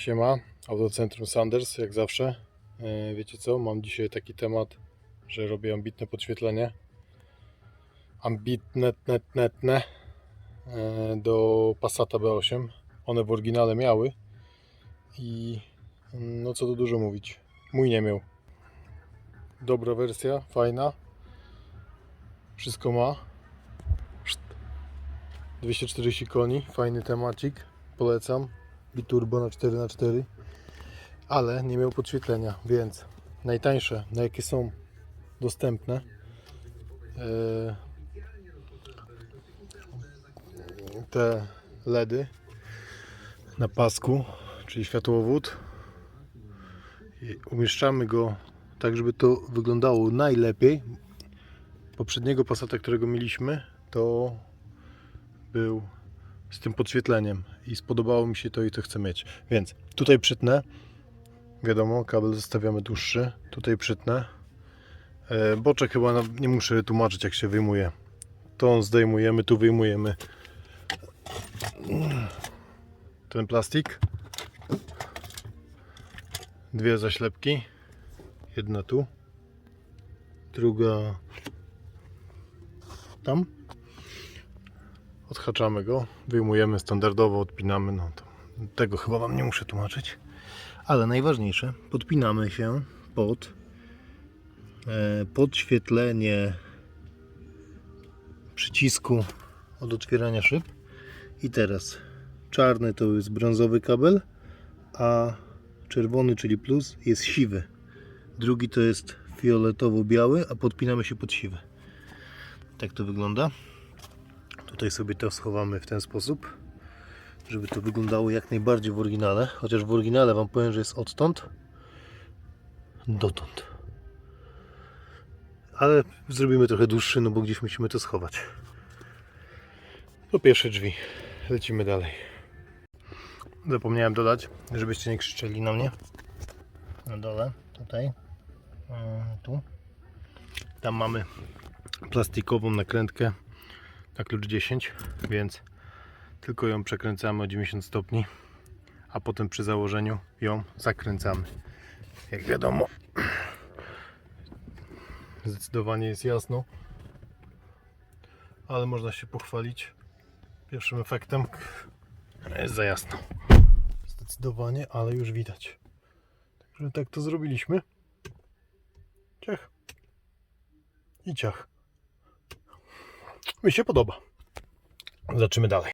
Siema, Autocentrum Sanders, jak zawsze. E, Wiecie co, mam dzisiaj taki temat, że robię ambitne podświetlenie. Ambitne, net, netne e, do Passata B8. One w oryginale miały i no co tu dużo mówić, mój nie miał. Dobra wersja, fajna. Wszystko ma. Szt. 240 koni, fajny temacik, polecam. Biturbo na 4x4, ale nie miał podświetlenia, więc najtańsze, na jakie są dostępne, e, te LEDy na pasku, czyli światłowód. Umieszczamy go tak, żeby to wyglądało najlepiej. Poprzedniego Passata, którego mieliśmy, to był z tym podświetleniem i spodobało mi się to i to chcę mieć. Więc tutaj przytnę. Wiadomo, kabel zostawiamy dłuższy. Tutaj przytnę. E, boczek chyba nie muszę tłumaczyć jak się wyjmuje. To zdejmujemy, tu wyjmujemy ten plastik. Dwie zaślepki. Jedna tu. Druga tam odhaczamy go, wyjmujemy standardowo, odpinamy, no to tego chyba Wam nie muszę tłumaczyć. Ale najważniejsze, podpinamy się pod e, podświetlenie przycisku od otwierania szyb. I teraz czarny to jest brązowy kabel, a czerwony, czyli plus, jest siwy. Drugi to jest fioletowo-biały, a podpinamy się pod siwy. Tak to wygląda. Tutaj sobie to schowamy w ten sposób, żeby to wyglądało jak najbardziej w oryginale. Chociaż w oryginale Wam powiem, że jest odtąd dotąd. Ale zrobimy trochę dłuższy, no bo gdzieś musimy to schować. To pierwsze drzwi. Lecimy dalej. Zapomniałem dodać, żebyście nie krzyczeli na mnie. Na dole, tutaj, Mm, tu. Tam mamy plastikową nakrętkę na klucz 10, więc tylko ją przekręcamy o 90 stopni, a potem przy założeniu ją zakręcamy. Jak wiadomo, zdecydowanie jest jasno, ale można się pochwalić pierwszym efektem. Jest za jasno. Zdecydowanie, ale już widać. Także tak to zrobiliśmy. Ciach. I ciach. Mi się podoba. Zobaczymy dalej.